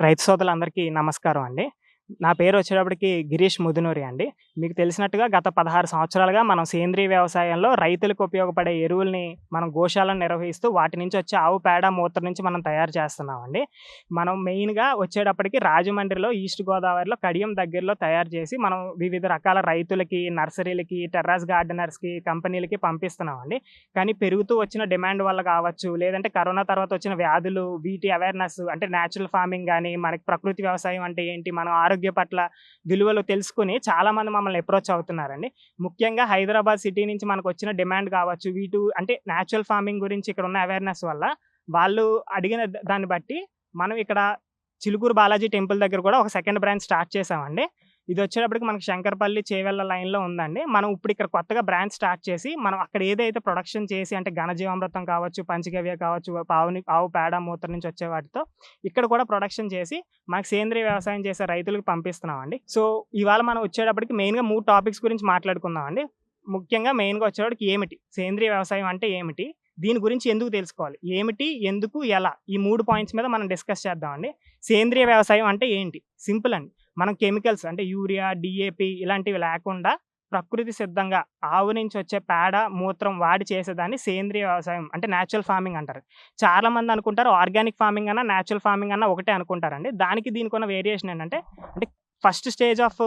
రైతు సోదరులందరికీ నమస్కారం అండి. నా పేరు వచ్చేటప్పటికి గిరీష్ ముదునూరి అండి. మీకు తెలిసినట్టుగా గత 16 సంవత్సరాలుగా మనం సేంద్రీయ వ్యవసాయంలో రైతులకు ఉపయోగపడే ఎరువుల్ని మనం గోశాలను నిర్వహిస్తూ వాటి నుంచి వచ్చే ఆవు పేడ, మూత్ర నుంచి మనం తయారు చేస్తున్నామండి. మనం మెయిన్‌గా వచ్చేటప్పటికి రాజమండ్రిలో, ఈస్ట్ గోదావరిలో, కడియం దగ్గరలో తయారు చేసి మనం వివిధ రకాల రైతులకి, నర్సరీలకి, టెర్రస్ గార్డెనర్స్‌కి, కంపెనీలకి పంపిస్తున్నామండి. కానీ పెరుగుతూ వచ్చిన డిమాండ్ వల్ల కావచ్చు, లేదంటే కరోనా తర్వాత వచ్చిన వ్యాధులు, వీటి అవేర్‌నెస్ అంటే న్యాచురల్ ఫార్మింగ్ కానీ మనకి ప్రకృతి వ్యవసాయం అంటే ఏంటి, మన ఆరోగ్యం ఆరోగ్య పట్ల విలువలు తెలుసుకొని చాలామంది మమ్మల్ని అప్రోచ్ అవుతున్నారండి. ముఖ్యంగా హైదరాబాద్ సిటీ నుంచి మనకు వచ్చిన డిమాండ్ కావచ్చు, వీటు అంటే న్యాచురల్ ఫార్మింగ్ గురించి ఇక్కడ ఉన్న అవేర్‌నెస్ వల్ల వాళ్ళు అడిగిన దాన్ని బట్టి మనం ఇక్కడ చిలుకూరు బాలాజీ టెంపుల్ దగ్గర కూడా ఒక సెకండ్ బ్రాంచ్ స్టార్ట్ చేసామండి. ఇది వచ్చేటప్పటికి మనకి శంకరపల్లి, చేవెళ్ళ లైన్‌లో ఉందండి. మనం ఇప్పుడు ఇక్కడ కొత్తగా బ్రాంచ్ స్టార్ట్ చేసి, మనం అక్కడ ఏదైతే ప్రొడక్షన్ చేసి అంటే ఘనజీవామృతం కావచ్చు, పంచగవ్య కావచ్చు, ఆవుని ఆవు పేడ, మూత్ర నుంచి వచ్చే వాటితో ఇక్కడ కూడా ప్రొడక్షన్ చేసి మనకు సేంద్రీయ వ్యవసాయం చేసే రైతులకు పంపిస్తున్నామండి. సో, ఇవాళ మనం వచ్చేటప్పటికి మెయిన్‌గా మూడు టాపిక్స్ గురించి మాట్లాడుకుందామండి. ముఖ్యంగా మెయిన్‌గా వచ్చేటప్పటికి ఏమిటి? సేంద్రీయ వ్యవసాయం అంటే ఏమిటి? దీని గురించి ఎందుకు తెలుసుకోవాలి? ఏమిటి? ఎందుకు? ఎలా? ఈ మూడు పాయింట్స్ మీద మనం డిస్కస్ చేద్దామండి. సేంద్రీయ వ్యవసాయం అంటే ఏంటి? సింపుల్ అండి. మనం కెమికల్స్ అంటే యూరియా, డీఏపీ ఇలాంటివి లేకుండా ప్రకృతి సిద్ధంగా ఆవు నుంచి వచ్చే పేడ, మూత్రం వాడి చేసేదాన్ని సేంద్రియ వ్యవసాయం అంటే న్యాచురల్ ఫార్మింగ్ అంటారు. చాలామంది అనుకుంటారు ఆర్గానిక్ ఫార్మింగ్ అన్నా, న్యాచురల్ ఫార్మింగ్ అన్నా ఒకటే అనుకుంటారండి. దానికి దీనికి ఉన్న వేరియేషన్ ఏంటంటే, అంటే ఫస్ట్ స్టేజ్ ఆఫ్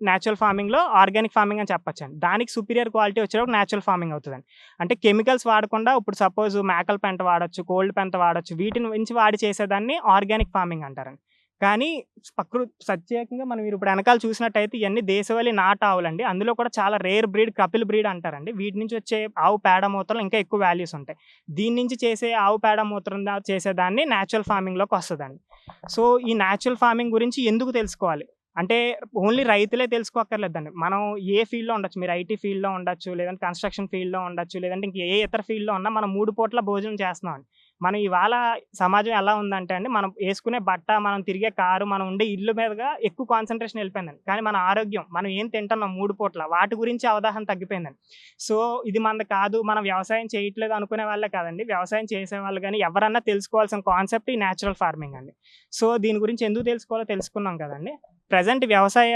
నేచురల్ ఫార్మింగ్‌లో ఆర్గానిక్ ఫార్మింగ్ అని చెప్పచ్చండి దానికి సుపీరియర్ క్వాలిటీ వచ్చేటప్పుడు న్యాచురల్ ఫార్మింగ్ అవుతుందండి అంటే కెమికల్స్ వాడకుండా ఇప్పుడు సపోజ్ మేకల పెంట వాడొచ్చు, కోల్డ్ పెంట వాడొచ్చు. వీటిని నుంచి వాడి చేసేదాన్ని ఆర్గానిక్ ఫార్మింగ్ అంటారండి. కానీ ప్రకృ ప్రత్యేకంగా మనం మీరు ఇప్పుడు వెనకాల చూసినట్టయితే ఇవన్నీ దేశవాళీ నాటు ఆవులండి. అందులో కూడా చాలా రేర్ బ్రీడ్ కపిల్ బ్రీడ్ అంటారండి. వీటి నుంచి వచ్చే ఆవు పేడ, మూత్రం ఇంకా ఎక్కువ వాల్యూస్ ఉంటాయి. దీని నుంచి చేసే ఆవు పేడ, మూత్రం చేసేదాన్ని న్యాచురల్ ఫార్మింగ్‌లోకి వస్తుందండి సో, ఈ నేచురల్ ఫార్మింగ్ గురించి ఎందుకు తెలుసుకోవాలి? అంటే ఓన్లీ రైతులే తెలుసుకోక్కర్లేదండి. మనం ఏ ఫీల్డ్‌లో ఉండొచ్చు. మీరు ఐటీ ఫీల్డ్‌లో ఉండొచ్చు, లేదంటే కన్‌స్ట్రక్షన్ ఫీల్డ్‌లో ఉండొచ్చు, లేదంటే ఇంక ఏ ఇతర ఫీల్డ్‌లో ఉన్నా మనం మూడు పూట్ల భోజనం చేస్తున్నామండి. మనం ఇవాళ సమాజం ఎలా ఉందంటే అండి, మనం వేసుకునే బట్ట, మనం తిరిగే కారు, మనం ఉండే ఇల్లు మీదగా ఎక్కువ కాన్సన్ట్రేషన్ వెళ్ళిపోయిందండి. కానీ మన ఆరోగ్యం, మనం ఏం తింటున్నాం మూడు పూట్ల వాటి గురించి అవగాహన తగ్గిపోయిందండి. సో, ఇది మనది కాదు, మనం వ్యవసాయం చేయట్లేదు అనుకునే వాళ్ళే కాదండి. వ్యవసాయం చేసే వాళ్ళు కానీ ఎవరన్నా తెలుసుకోవాల్సిన కాన్సెప్ట్ ఈ న్యాచురల్ ఫార్మింగ్ అండి. సో, దీని గురించి ఎందుకు తెలుసుకోవాలో తెలుసుకున్నాం కదండి ప్రజెంట్ వ్యవసాయ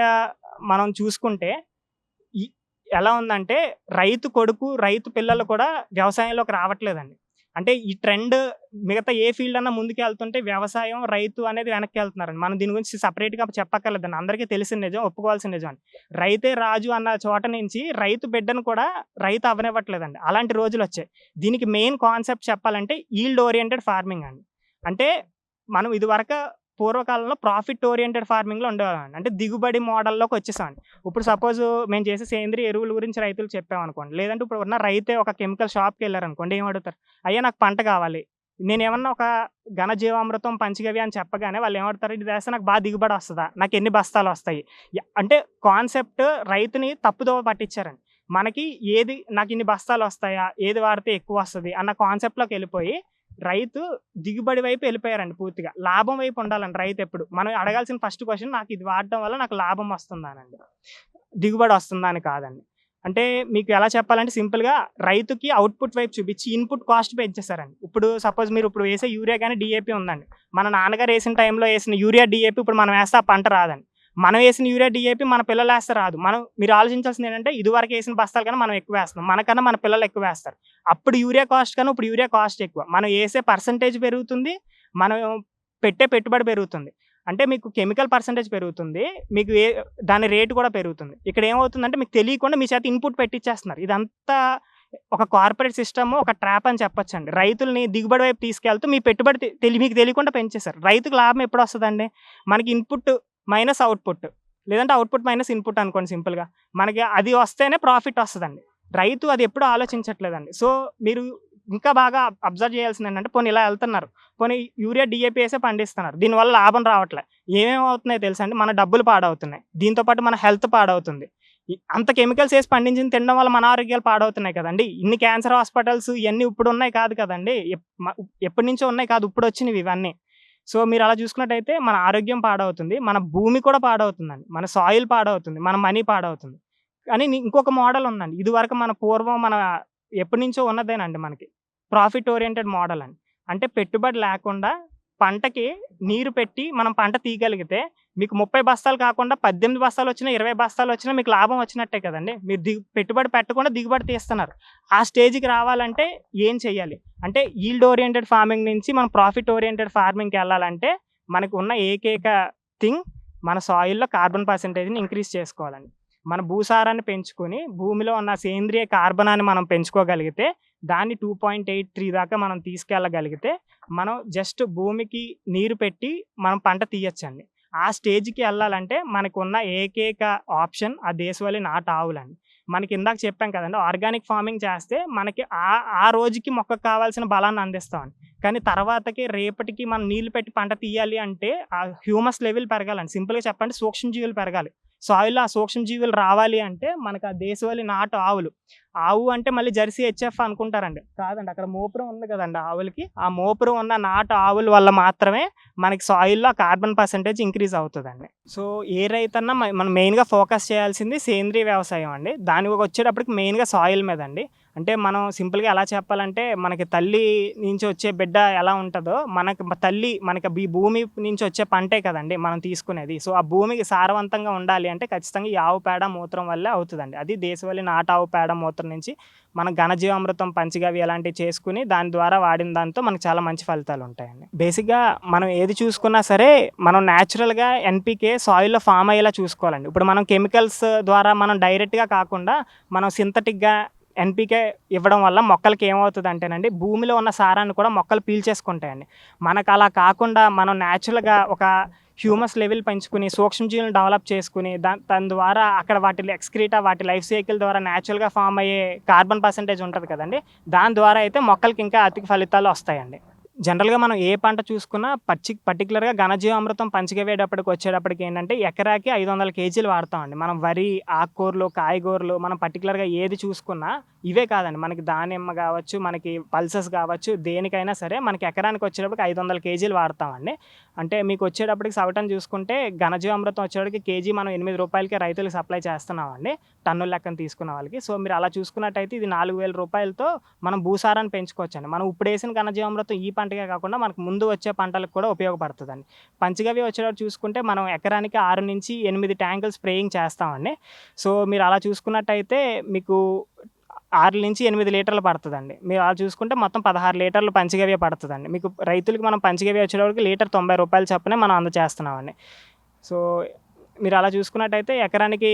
మనం చూసుకుంటే ఎలా ఉందంటే రైతు కొడుకు, రైతు పిల్లలు కూడా వ్యవసాయంలోకి రావట్లేదండి. అంటే ఈ ట్రెండ్ మిగతా ఏ ఫీల్డ్ అన్నా ముందుకు వెళ్తుంటే వ్యవసాయం, రైతు అనేది వెనక్కి వెళ్తున్నారండి మనం దీని గురించి సపరేట్గా చెప్పక్కర్లేదండి. అందరికీ తెలిసిన నిజం, ఒప్పుకోవాల్సిన నిజం అండి. రైతే రాజు అన్న చోట నుంచి రైతు బిడ్డను కూడా రైతు అవ్వనివ్వట్లేదండి. అలాంటి రోజులు వచ్చాయి దీనికి మెయిన్ కాన్సెప్ట్ చెప్పాలంటే ఈల్డ్ ఓరియెంటెడ్ ఫార్మింగ్ అండి. అంటే మనం ఇదివరకు పూర్వకాలంలో ప్రాఫిట్ ఓరియంటెడ్ ఫార్మింగ్‌లో ఉండేవాళ్ళండి అంటే దిగుబడి మోడల్‌లోకి వచ్చేసామండి. ఇప్పుడు సపోజ్ మేము చేసే సేంద్రీయ ఎరువుల గురించి రైతులు చెప్పామనుకోండి, లేదంటే ఇప్పుడు ఉన్న రైతే ఒక కెమికల్ షాప్‌కెళ్ళారనుకోండి ఏం అడుగుతారు? అయ్యా నాకు పంట కావాలి. నేనేమన్నా ఒక ఘనజీవామృతం, పంచగవి అని చెప్పగానే వాళ్ళు ఏమడతారు ఇది వేస్తే నాకు బాగా దిగుబడి వస్తుందా నాకు ఎన్ని బస్తాలు వస్తాయి అంటే కాన్సెప్ట్ రైతుని తప్పుదోవ పట్టించారండి. మనకి ఏది నాకు ఇన్ని బస్తాలొస్తాయా? ఏది వాడితే ఎక్కువ వస్తుంది అన్న కాన్సెప్ట్లోకి వెళ్ళిపోయి రైతు దిగుబడి వైపు వెళ్ళిపోయారండి పూర్తిగా. లాభం వైపు ఉండాలండి రైతు ఎప్పుడు. మనం అడగాల్సిన ఫస్ట్ క్వశ్చన్ నాకు ఇది వాడడం వల్ల నాకు లాభం వస్తుందానండి. దిగుబడి వస్తుందా అని కాదండి. అంటే మీకు ఎలా చెప్పాలంటే సింపుల్‌గా రైతుకి అవుట్‌పుట్ వైపు చూపించి ఇన్‌పుట్ కాస్ట్ పెంచేసారండి. ఇప్పుడు సపోజ్ మీరు ఇప్పుడు వేసే యూరియా కానీ డీఏపీ ఉందండి. మన నాన్నగారు వేసిన టైంలో వేసిన యూరియా, డీఏపీ ఇప్పుడు మనం వేస్తే ఆ పంట రాదండి. మనం వేసిన యూరియా, డీఏపీ మన పిల్లలు వేస్తే రాదు. మనం మీరు ఆలోచించాల్సింది ఏంటంటే ఇదివరకు వేసిన బస్తాలు కన్నా మనం ఎక్కువ వేస్తున్నాం. మనకన్నా మన పిల్లలు ఎక్కువ వేస్తారు. అప్పుడు యూరియా కాస్ట్ కన్నా ఇప్పుడు యూరియా కాస్ట్ ఎక్కువ. మనం వేసే పర్సెంటేజ్ పెరుగుతుంది. మనం పెట్టే పెట్టుబడి పెరుగుతుంది. అంటే మీకు కెమికల్ పర్సెంటేజ్ పెరుగుతుంది. మీకు ఏ దాని రేటు కూడా పెరుగుతుంది. ఇక్కడ ఏమవుతుందంటే మీకు తెలియకుండా మీ చేత ఇన్‌పుట్ పెట్టిచ్చేస్తున్నారు. ఇదంతా ఒక కార్పొరేట్ సిస్టమ్, ఒక ట్రాప్ అని చెప్పొచ్చండి. రైతుల్ని దిగుబడి వైపు తీసుకెళ్తూ మీ పెట్టుబడి తెలి మీకు తెలియకుండా పెంచేస్తారు రైతుకు లాభం ఎప్పుడు వస్తుందండి మనకి ఇన్‌పుట్ మైనస్ అవుట్‌పుట్. లేదంటే అవుట్‌పుట్ మైనస్ ఇన్‌పుట్ అనుకోండి సింపుల్‌గా. మనకి అది వస్తేనే ప్రాఫిట్ వస్తుందండి రైతు అది ఎప్పుడు ఆలోచించట్లేదండి. సో, మీరు ఇంకా బాగా అబ్జర్వ్ చేయాల్సింది ఏంటంటే పోనీ ఇలా వెళ్తున్నారు. పోనీ యూరియా, డీఏపీ ఏసే పండిస్తున్నారు. దీనివల్ల లాభం రావట్లే. ఏమేమి అవుతున్నాయి తెలుసండి మన డబ్బులు పాడవుతున్నాయి. దీంతో పాటు మన హెల్త్ పాడవుతుంది. అంత కెమికల్స్ వేసి పండించింది తినడం వల్ల మన ఆరోగ్యాలు పాడవుతున్నాయి కదండి ఇన్ని క్యాన్సర్ హాస్పిటల్స్ ఇవన్నీ ఇప్పుడు ఉన్నాయి కాదు కదండీ! ఎప్ నుంచో ఎప్పటినుంచో ఉన్నాయి కాదు. ఇప్పుడు వచ్చినవి ఇవన్నీ. సో, మీరు అలా చూసుకున్నట్టయితే మన ఆరోగ్యం పాడవుతుంది. మన భూమి కూడా పాడవుతుందండి. మన సాయిల్ పాడవుతుంది. మన మనీ పాడవుతుంది. కానీ ఇంకొక మోడల్ ఉందండి. ఇదివరకు మన పూర్వం మన ఎప్పటినుంచో ఉన్నదేనండి మనకి. ప్రాఫిట్ ఓరియెంటెడ్ మోడల్ అని. అంటే పెట్టుబడి లేకుండా పంటకి నీరు పెట్టి మనం పంట తీయగలిగితే మీకు ముప్పై బస్తాలు కాకుండా పద్దెనిమిది బస్తాలు వచ్చినా ఇరవై బస్తాలు వచ్చినా మీకు లాభం వచ్చినట్టే కదండి. మీరు దిగు పెట్టుబడి పెట్టకుండా దిగుబడి తీస్తున్నారు. ఆ స్టేజ్కి రావాలంటే ఏం చేయాలి అంటే ఈల్డ్ ఓరియంటెడ్ ఫార్మింగ్ నుంచి మనం ప్రాఫిట్ ఓరియంటెడ్ ఫార్మింగ్కి వెళ్ళాలంటే మనకు ఉన్న ఏకైక థింగ్ మన సాయిల్లో కార్బన్ పర్సంటేజ్ని ఇంక్రీజ్ చేసుకోవాలండి. మన భూసారాన్ని పెంచుకొని భూమిలో ఉన్న సేంద్రియ కార్బనాన్ని మనం పెంచుకోగలిగితే దాన్ని టూ పాయింట్ ఎయిట్ త్రీ దాకా మనం తీసుకెళ్ళగలిగితే మనం జస్ట్ భూమికి నీరు పెట్టి మనం పంట తీయచ్చండి. ఆ స్టేజ్కి వెళ్ళాలంటే మనకున్న ఏకైక ఆప్షన్ ఆ దేశవాళీ నాటు ఆవులండి. మనకి ఇందాక చెప్పాం కదండి ఆర్గానిక్ ఫార్మింగ్ చేస్తే మనకి ఆ ఆ రోజుకి మొక్కకు కావాల్సిన బలాన్ని అందిస్తామండి కానీ తర్వాతకి రేపటికి మనం నీళ్ళు పెట్టి పంట తీయాలి అంటే ఆ హ్యూమస్ లెవెల్ పెరగాలండి. సింపుల్గా చెప్పండి సూక్ష్మజీవులు పెరగాలి. సాయిల్లో ఆ సూక్ష్మజీవులు రావాలి అంటే మనకు ఆ దేశవాళి నాటు ఆవులు. ఆవు అంటే మళ్ళీ జెర్సీ హెచ్ఎఫ్ అనుకుంటారండి. కాదండి అక్కడ మోపురం ఉంది కదండి ఆవులకి. ఆ మోపురం ఉన్న నాటు ఆవుల వల్ల మాత్రమే మనకి సాయిల్లో కార్బన్ పర్సంటేజ్ ఇంక్రీజ్ అవుతుందండి. సో ఏ రైతన్నా మనం మెయిన్గా ఫోకస్ చేయాల్సింది సేంద్రీయ వ్యవసాయం అండి. దానికి వచ్చేటప్పటికి మెయిన్గా సాయిల్ మీద అండి అంటే మనం సింపుల్గా ఎలా చెప్పాలంటే మనకి తల్లి నుంచి వచ్చే బిడ్డ ఎలా ఉంటుందో మనకి తల్లి మనకి ఈ భూమి నుంచి వచ్చే పంటే కదండి మనం తీసుకునేది. సో ఆ భూమికి సారవంతంగా ఉండాలి అంటే ఖచ్చితంగా ఈ ఆవు పేడ మూత్రం వల్లే అవుతుందండి. అది దేశవాళీ నాటు ఆవు పేడ మూత్రం నుంచి మన ఘనజీవామృతం పంచగవి అలాంటివి చేసుకుని దాని ద్వారా వాడిన దాంతో మనకు చాలా మంచి ఫలితాలు ఉంటాయండి. బేసిక్గా మనం ఏది చూసుకున్నా సరే మనం న్యాచురల్గా ఎన్పికే సాయిల్లో ఫామ్ అయ్యేలా చూసుకోవాలండి. ఇప్పుడు మనం కెమికల్స్ ద్వారా మనం డైరెక్ట్గా కాకుండా మనం సింథటిక్గా ఎన్పికే ఇవ్వడం వల్ల మొక్కలకి ఏమవుతుంది అంటేనండి భూమిలో ఉన్న సారాన్ని కూడా మొక్కలు పీల్చేసుకుంటాయండి. మనకు అలా కాకుండా మనం న్యాచురల్గా ఒక హ్యూమస్ లెవెల్ పెంచుకుని సూక్ష్మజీవులను డెవలప్ చేసుకుని దా దాని ద్వారా అక్కడ వాటి ఎక్స్క్రీటా వాటి లైఫ్ సైకిల్ ద్వారా న్యాచురల్గా ఫామ్ అయ్యే కార్బన్ పర్సంటేజ్ ఉంటుంది కదండి. దాని ద్వారా అయితే మొక్కలకి ఇంకా అధిక ఫలితాలు వస్తాయండి. జనరల్గా మనం ఏ పంట చూసుకున్నా పచ్చి పర్టికులర్గా ఘనజీవామృతం పంచగవేటప్పటికి వచ్చేటప్పటికి ఏంటంటే ఎకరాకి ఐదు వందల కేజీలు వాడతామండి మనం వరి ఆకుకూరలు కాయగూరలు మనం పర్టికులర్గా ఏది చూసుకున్నా ఇవే కాదండి. మనకి దానిమ్మ కావచ్చు మనకి పల్సెస్ కావచ్చు దేనికైనా సరే మనకి ఎకరానికి వచ్చేటప్పటికి ఐదు వందల కేజీలు వాడతామండి అంటే మీకు వచ్చేటప్పటికి సవటం చూసుకుంటే ఘనజీవామృతం వచ్చేటప్పటికి కేజీ మనం ఎనిమిది రూపాయలకి రైతులకు సప్లై చేస్తున్నామండి టన్నుల లెక్కన తీసుకున్న వాళ్ళకి. సో మీరు అలా చూసుకున్నట్టయితే ఇది నాలుగు వేల రూపాయలతో మనం భూసారాన్ని పెంచుకోవచ్చండి. మనం ఇప్పుడు వేసిన ఘనజీవామృతం ఈ పంటకే కాకుండా మనకు ముందు వచ్చే పంటలకు కూడా ఉపయోగపడుతుందండి. పంచగవి వచ్చేటప్పుడు చూసుకుంటే మనం ఎకరానికి ఆరు నుంచి ఎనిమిది ట్యాంకులు స్ప్రేయింగ్ చేస్తామండి. సో మీరు అలా చూసుకున్నట్టయితే మీకు ఆరు నుంచి ఎనిమిది లీటర్లు పడుతుందండి. మీరు అలా చూసుకుంటే మొత్తం పదహారు లీటర్లు పంచగవ్య పడుతుందండి. మీకు రైతులకు మనం పంచగవ్య వచ్చేటప్పటికి లీటర్ తొంభై రూపాయలు చొప్పునే మనం అందజేస్తున్నామండి సో మీరు అలా చూసుకున్నట్టయితే ఎకరానికి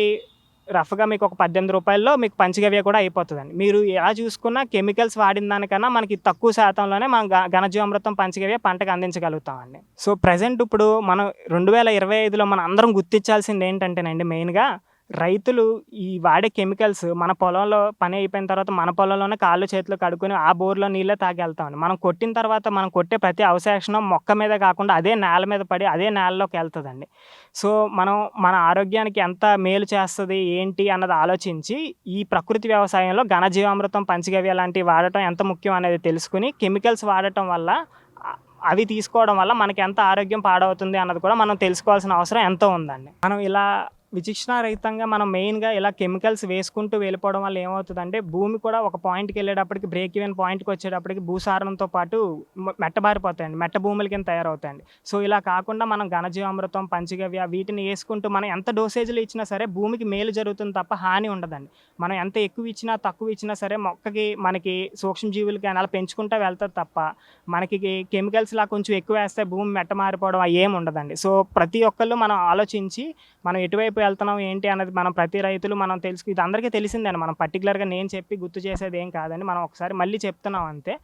రఫ్గా మీకు ఒక పద్దెనిమిది రూపాయల్లో మీకు పంచగవ్య కూడా అయిపోతుందండి. మీరు ఎలా చూసుకున్నా కెమికల్స్ వాడిన దానికన్నా మనకి తక్కువ శాతంలోనే మనం ఘనజీవామృతం పంచగవ్య పంటకు అందించగలుగుతామండి. సో ప్రజెంట్ ఇప్పుడు మనం రెండు వేల ఇరవై ఐదులో మనం అందరం గుర్తించాల్సింది ఏంటంటేనండి మెయిన్గా రైతులు ఈ వాడే కెమికల్స్ మన పొలంలో పని అయిపోయిన తర్వాత మన పొలంలోనే కాళ్ళు చేతులు కడుక్కొని ఆ బోర్లో నీళ్ళే తాగి వెళ్తామండి మనం కొట్టిన తర్వాత మనం కొట్టే ప్రతి అవశేషణం మొక్క మీద కాకుండా అదే నేల మీద పడి అదే నేలలోకి వెళ్తుందండి. సో మనం మన ఆరోగ్యానికి ఎంత మేలు చేస్తుంది ఏంటి అన్నది ఆలోచించి ఈ ప్రకృతి వ్యవసాయంలో ఘనజీవామృతం పంచగవ్య లాంటివి వాడటం ఎంత ముఖ్యం అనేది తెలుసుకుని కెమికల్స్ వాడటం వల్ల అవి తీసుకోవడం వల్ల మనకి ఎంత ఆరోగ్యం పాడవుతుంది అన్నది కూడా మనం తెలుసుకోవాల్సిన అవసరం ఎంతో ఉందండి. మనం ఇలా విచక్షణ రహితంగా మనం మెయిన్గా ఇలా కెమికల్స్ వేసుకుంటూ వెళ్ళిపోవడం వల్ల ఏమవుతుందంటే భూమి కూడా ఒక పాయింట్కి వెళ్ళేటప్పటికి బ్రేక్ ఈవెన్ పాయింట్కి వచ్చేటప్పటికి భూసారంతో పాటు మెట్టబారిపోతాయండి మెట్ట భూముల కింద తయారవుతాయండి. సో ఇలా కాకుండా మనం ఘనజీవామృతం పంచగవ్య వీటిని వేసుకుంటూ మనం ఎంత డోసేజ్లు ఇచ్చినా సరే భూమికి మేలు జరుగుతుంది తప్ప హాని ఉండదండి. మనం ఎంత ఎక్కువ ఇచ్చినా తక్కువ ఇచ్చినా సరే మొక్కకి మనకి సూక్ష్మజీవులకి అలా పెంచుకుంటూ వెళ్తుంది తప్ప మనకి కెమికల్స్ లా కొంచెం ఎక్కువ వేస్తే భూమి మెట్ట మారిపోవడం అవి ఏమి ఉండదండి. సో ప్రతి ఒక్కళ్ళు మనం ఆలోచించి మనం ఎటువైపు వెళ్తున్నాం ఏంటి అన్నది మనం ప్రతి రైతులు మనం తెలుసు ఇది అందరికీ తెలిసిందండి మనం పర్టికులర్గా నేను చెప్పి గుర్తు చేసేది ఏం కాదని మనం ఒకసారి మళ్ళీ చెప్తున్నాం అంతే.